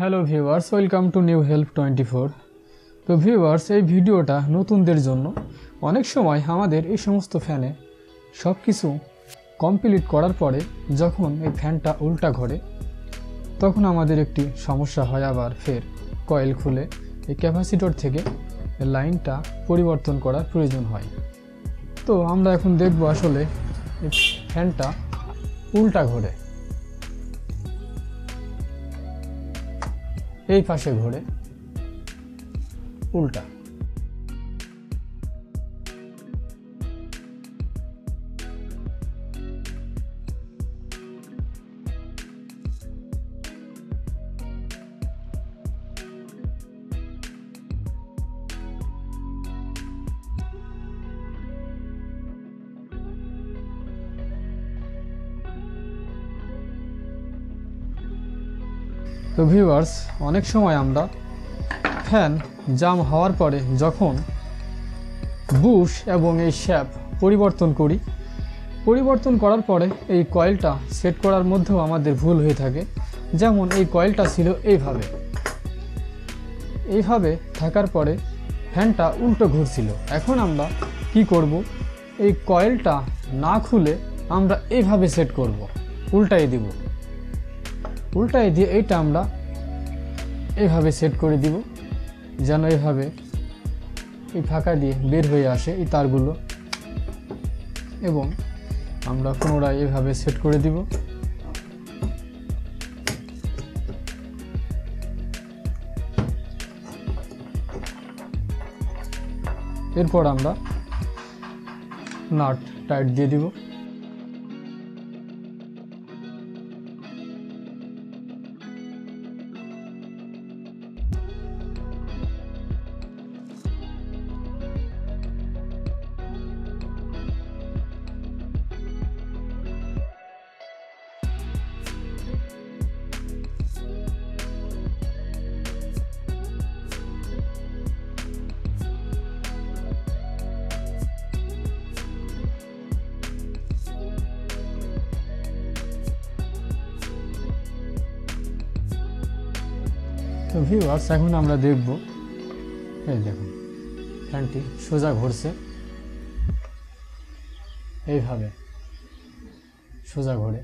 Hello viewers welcome to new help twenty four তো viewers এই ভিডিওটা নতুনদের জন্য অনেক সময় আমাদের এই সমস্ত ফ্যানে সব কিছু কমপ্লিট করার পরে যখন এই ফ্যানটা উল্টা ঘরে, তখন আমাদের একটি সমস্যা হয় আবার ফের। কয়েল খুলে এই ক্যাপাসিটর থেকে লাইনটা পরিবর্তন করার প্রয়োজন হয়। তো আমরা এখন দেখব আসলে এই ফ্যানটা উল্টা ঘোরে। এই পাশে ঘোরে। উল্টা। তো ভিউয়ার্স অনেক সময় আমরা ফ্যান জাম হওয়ার পরে যখন বুশ এবং এই শ্যাপ পরিবর্তন করি, পরিবর্তন করার পরে এই কয়েলটা সেট করার মধ্যেও আমাদের ভুল হয়ে থাকে। যেমন এই কয়েলটা ছিল এইভাবে। এইভাবে থাকার পরে ফ্যানটা উল্টো ঘুরছিল। এখন আমরা কি করব? এই কয়েলটা না খুলে আমরা এইভাবে সেট করব। উল্টাই দিব। উল্টাই দিয়ে এইটা আমরা এইভাবে সেট করে দিব, যেন এইভাবে এই ফাঁকা দিয়ে বের হয়ে আসে এই তারগুলো। এবং আমরা পুনরায় এভাবে সেট করে দিব। এরপর আমরা নাট টাইট দিয়ে দিব। তো ভিউয়ার্স এখন আমরা দেখব। এই দেখুন ফ্যানটি সোজা ঘুরছে। এইভাবে সোজা ঘোরে।